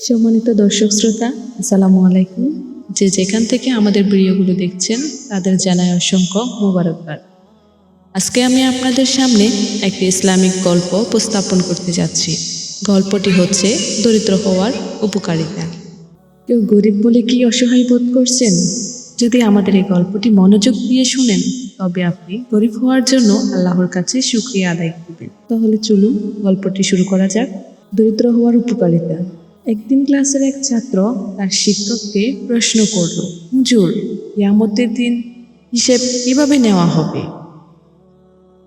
সম্মানিত দর্শক শ্রোতা, আসসালামু আলাইকুম। যে যেখান থেকে আমাদের ভিডিওগুলো দেখছেন, তাদের জানায় অসংখ্য মোবারকবাদ। আজকে আমি আপনাদের সামনে একটি ইসলামিক গল্প উপস্থাপন করতে যাচ্ছি। গল্পটি হচ্ছে দরিদ্র হওয়ার উপকারিতা। কেউ গরিব বলে কি অসহায় বোধ করছেন? যদি আমাদের এই গল্পটি মনোযোগ দিয়ে শুনেন, তবে আপনি গরিব হওয়ার জন্য আল্লাহর কাছে শুক্রিয়া আদায় করবেন। তাহলে চলুন গল্পটি শুরু করা যাক। দরিদ্র হওয়ার উপকারিতা। একদিন ক্লাসের এক ছাত্র তার শিক্ষককে প্রশ্ন করল, হুজুর ইয়ামতের দিন হিসেব কীভাবে নেওয়া হবে?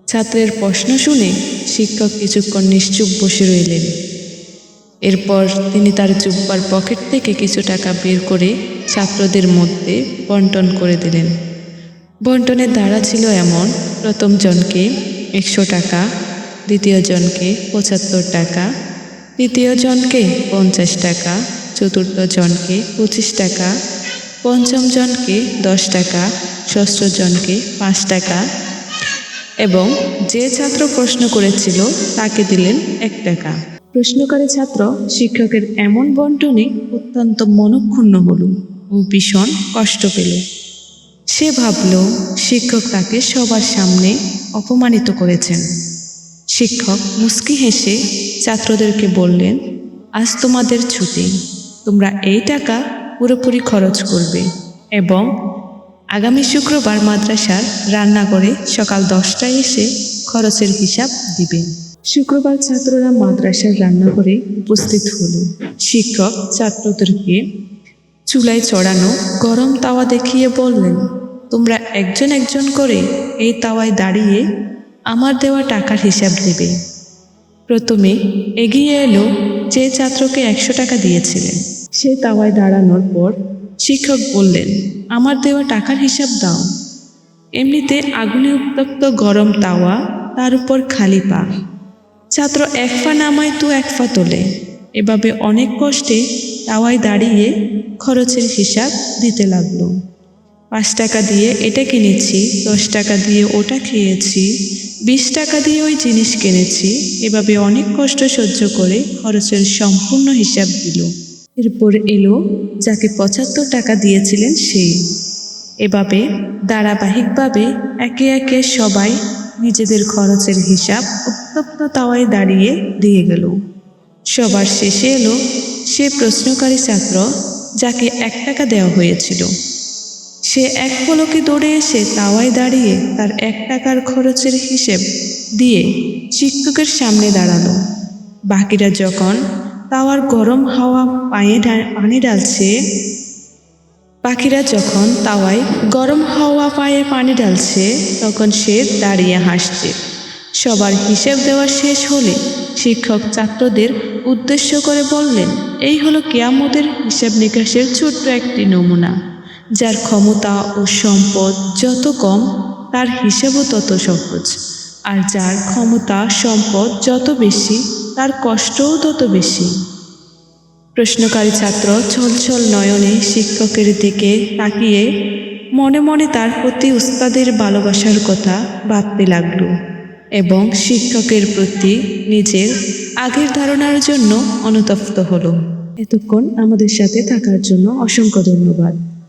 ছাত্রের প্রশ্ন শুনে শিক্ষক কিছুক্ষণ নিশ্চুপ বসে রইলেন। এরপর তিনি তার জুব্বার পকেট থেকে কিছু টাকা বের করে ছাত্রদের মধ্যে বন্টন করে দিলেন। বন্টনের দ্বারা ছিল এমন, প্রথম জনকে একশো টাকা, দ্বিতীয় জনকে পঁচাত্তর টাকা তৃতীয় জনকে পঞ্চাশ টাকা, চতুর্থ জনকে পঁচিশ টাকা, পঞ্চম জনকে দশ টাকা, ষষ্ঠ জনকে পাঁচ টাকা এবং যে ছাত্র প্রশ্ন করেছিল তাকে দিলেন এক টাকা। প্রশ্নকারী ছাত্র, শিক্ষকের এমন বন্টনে অত্যন্ত মনক্ষুণ্ণ হল ও ভীষণ কষ্ট পেল। সে ভাবল, শিক্ষক তাকে সবার সামনে অপমানিত করেছেন। শিক্ষক মুস্কি হেসে ছাত্রদেরকে বললেন, আজ তোমাদের ছুটি। তোমরা এই টাকা পুরোপুরি খরচ করবে এবং আগামী শুক্রবার মাদ্রাসার রান্নাঘরে সকাল দশটায় এসে খরচের হিসাব দিবে। শুক্রবার ছাত্ররা মাদ্রাসার রান্নাঘরে উপস্থিত হলো। শিক্ষক ছাত্রদেরকে চুলায় চড়ানো গরম তাওয়া দেখিয়ে বললেন, তোমরা একজন একজন করে এই তাওয়ায় দাঁড়িয়ে আমার দেওয়া টাকার হিসাব দেবে। প্রথমে এগিয়ে এলো যে ছাত্রকে একশো টাকা দিয়েছিলেন। সে তাওয়ায় দাঁড়ানোর পর শিক্ষক বললেন, আমার দেওয়া টাকার হিসাব দাও। এমনিতে আগুনে উত্তপ্ত গরম তাওয়া তার উপর খালি পা। ছাত্র এক ফা নামায় তো এক ফা তোলে। এভাবে অনেক কষ্টে তাওয়ায় দাঁড়িয়ে খরচের হিসাব দিতে লাগল। পাঁচ টাকা দিয়ে এটা কিনেছি, দশ টাকা দিয়ে ওটা খেয়েছি বিশ টাকা দিয়ে ওই জিনিস কিনেছি, এভাবে অনেক কষ্ট সহ্য করে খরচের সম্পূর্ণ হিসাব দিল। এরপর এলো, যাকে পঁচাত্তর টাকা দিয়েছিলেন সে। এভাবে ধারাবাহিকভাবে একে একে সবাই নিজেদের খরচের হিসাব উত্তপ্ত তাওয়ায় দাঁড়িয়ে দিয়ে গেল। সবার শেষে এলো সে প্রশ্নকারী ছাত্র, যাকে এক টাকা দেওয়া হয়েছিল। সে এক পলকে দৌড়ে এসে তাওয়ায় দাঁড়িয়ে তার এক টাকার খরচের হিসেব দিয়ে শিক্ষকের সামনে দাঁড়াল। বাকিরা যখন তাওয়ার গরম হাওয়া পায়ে পানি ঢালছে পাখিরা যখন তাওয়ায় গরম হাওয়া পায়ে পানি ঢালছে, তখন সে দাঁড়িয়ে হাসছে। সবার হিসেব দেওয়া শেষ হলে শিক্ষক ছাত্রদের উদ্দেশ্য করে বললেন, এই হলো কেয়ামতের হিসাব নিকাশের ছোট্ট একটি নমুনা। যার ক্ষমতা ও সম্পদ যত কম, তার হিসেবও তত সহজ। আর যার ক্ষমতা, সম্পদ যত বেশি, তার কষ্টও তত বেশি। প্রশ্নকারী ছাত্র ছলছল নয়নে শিক্ষকের দিকে তাকিয়ে মনে মনে তার প্রতি উস্তাদের ভালোবাসার কথা ভাবতে লাগল এবং শিক্ষকের প্রতি নিজের আগের ধারণার জন্য অনুতপ্ত হলো। এতক্ষণ আমাদের সাথে থাকার জন্য অসংখ্য ধন্যবাদ।